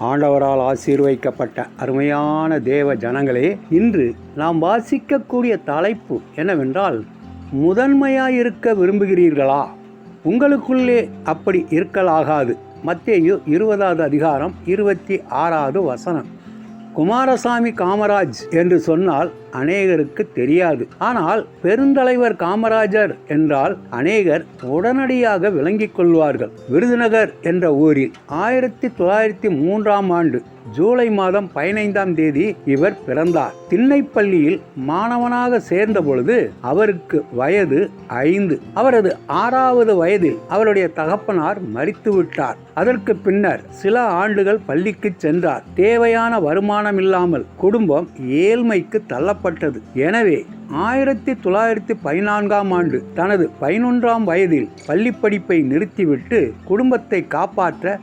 ஆண்டவரால் ஆசீர்வைக்கப்பட்ட அருமையான தேவ ஜனங்களே இன்று நாம் வாசிக்கக்கூடிய தலைப்பு என்னவென்றால் முதன்மையாயிருக்க விரும்புகிறீர்களா? உங்களுக்குள்ளே அப்படி இருக்கலாகாது மத்தேயு இருபதாவது அதிகாரம் இருபத்தி ஆறாவது வசனம். குமாரசாமி காமராஜ் என்று சொன்னால் அநேகருக்கு தெரியாது. ஆனால் பெருந்தலைவர் காமராஜர் என்றால் அநேகர் உடனடியாக விளங்கிக் கொள்வார்கள். விருதுநகர் என்ற ஊரில் ஆயிரத்தி தொள்ளாயிரத்தி மூன்றாம் ஆண்டு ஜூலை மாதம் பதினைந்தாம் தேதி இவர் பிறந்தார். திண்ணைப்பள்ளியில் மாணவனாக சேர்ந்த பொழுது அவருக்கு வயது ஐந்து. அவரது ஆறாவது வயதில் அவருடைய தகப்பனார் மறித்துவிட்டார் அதற்கு பின்னர் சில ஆண்டுகள் பள்ளிக்கு சென்றார். தேவையான வருமானம் இல்லாமல் குடும்பம் ஏழ்மைக்கு தள்ளப்பட்டது. எனவே ஆயிரத்தி தொள்ளாயிரத்தி பதினான்காம் ஆண்டு தனது பதினொன்றாம் வயதில் பள்ளிப்படிப்பை நிறுத்திவிட்டு குடும்பத்தை காப்பாற்ற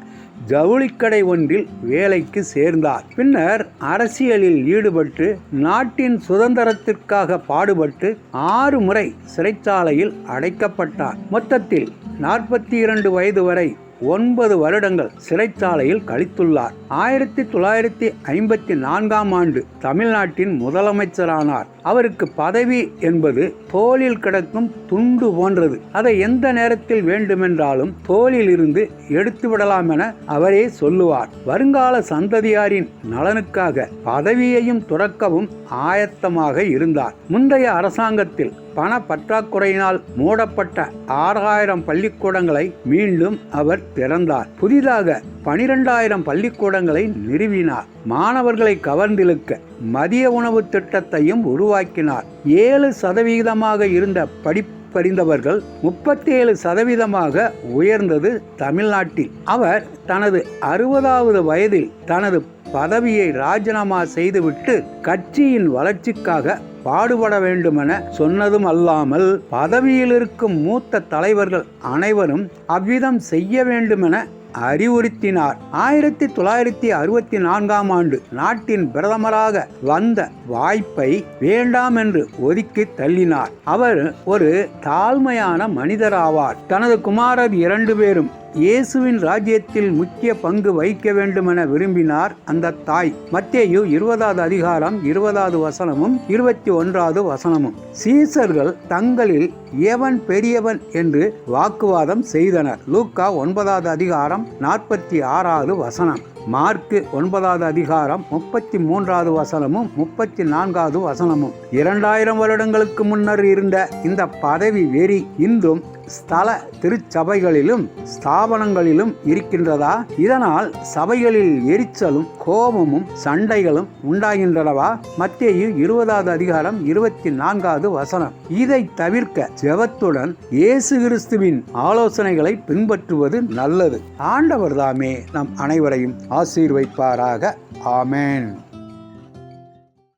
ஜவுளிக்கடை ஒன்றில் வேலைக்கு சேர்ந்தார். பின்னர் அரசியலில் ஈடுபட்டு நாட்டின் சுதந்திரத்திற்காக பாடுபட்டு ஆறு முறை சிறைச்சாலையில் அடைக்கப்பட்டார். மொத்தத்தில் நாற்பத்தி இரண்டு வயது வரை ஒன்பது வருடங்கள் சிறைச்சாலையில் கழித்துள்ளார். ஆயிரத்தி தொள்ளாயிரத்தி ஐம்பத்தி நான்காம் ஆண்டு தமிழ்நாட்டின் முதலமைச்சரானார். அவருக்கு பதவி என்பது தோளில் கிடக்கும் துண்டு போன்றது. அதை எந்த நேரத்தில் வேண்டுமென்றாலும் தோளில் இருந்து எடுத்துவிடலாம் என அவரே சொல்லுவார். வருங்கால சந்ததியாரின் நலனுக்காக பதவியையும் துறக்கவும் ஆயத்தமாக இருந்தார். முந்தைய அரசாங்கத்தில் பண பற்றாக்குறையினால் மூடப்பட்ட ஆறாயிரம் பள்ளிக்கூடங்களை மீண்டும் அவர் திறந்தார். புதிதாக பனிரெண்டாயிரம் பள்ளிக்கூடங்களை நிறுவினார். மாணவர்களை கவர்ந்திழுக்க மதிய உணவு திட்டத்தையும் உருவாக்கினார். ஏழு சதவிகிதமாக இருந்த படிப்பறிந்தவர்கள் முப்பத்தேழு சதவீதமாக உயர்ந்தது தமிழ்நாட்டில். அவர் தனது அறுபதாவது வயதில் தனது பதவியை ராஜினாமா செய்துவிட்டு கட்சியின் வளர்ச்சிக்காக பாடுபட வேண்டுமென சொன்னதும் அல்லாமல் பதவியில் இருக்கும் மூத்த தலைவர்கள் அனைவரும் அவ்விதம் செய்ய வேண்டுமென அறிவுறுத்தினார். ஆயிரத்தி தொள்ளாயிரத்தி அறுபத்தி நான்காம் ஆண்டு நாட்டின் பிரதமராக வந்த வாய்ப்பை வேண்டாம் என்று ஒதுக்கி தள்ளினார். அவர் ஒரு தாழ்மையான மனிதராவார். தனது குமாரர் இரண்டு பேரும் இயேசுவின் ராஜ்யத்தில் முக்கிய பங்கு வகிக்க வேண்டுமென விரும்பினார் அந்த தாய். மத்தேயு இருபதாவது அதிகாரம் இருபதாவது வசனமும் இருபத்தி ஒன்றாவது வசனமும். சீசர்கள் தங்களில் எவன் பெரியவன் என்று வாக்குவாதம் செய்தனர். லூக்கா ஒன்பதாவது அதிகாரம் நாற்பத்தி ஆறாவது வசனம். மார்க்கு ஒன்பதாவது அதிகாரம் முப்பத்தி மூன்றாவது வசனமும் முப்பத்தி நான்காவது வசனமும். இரண்டாயிரம் வருடங்களுக்கு முன்னர் இருந்த இந்த பதவி வெறி இன்றும் ஸ்தல திருச்சபைகளிலும் ஸ்தாபனங்களிலும் இருக்கின்றதா? இதனால் சபைகளில் எரிச்சலும் கோபமும் சண்டைகளும் உண்டாகின்றனவா? மத்திய இருபதாவது அதிகாரம் இருபத்தி நான்காவது வசனம். இதை தவிர்க்க ஜெபத்துடன் இயேசு கிறிஸ்துவின் ஆலோசனைகளை பின்பற்றுவது நல்லது. ஆண்டவர் தாமே நம் அனைவரையும் ஆசீர்வைப்பாராக. ஆமேன்.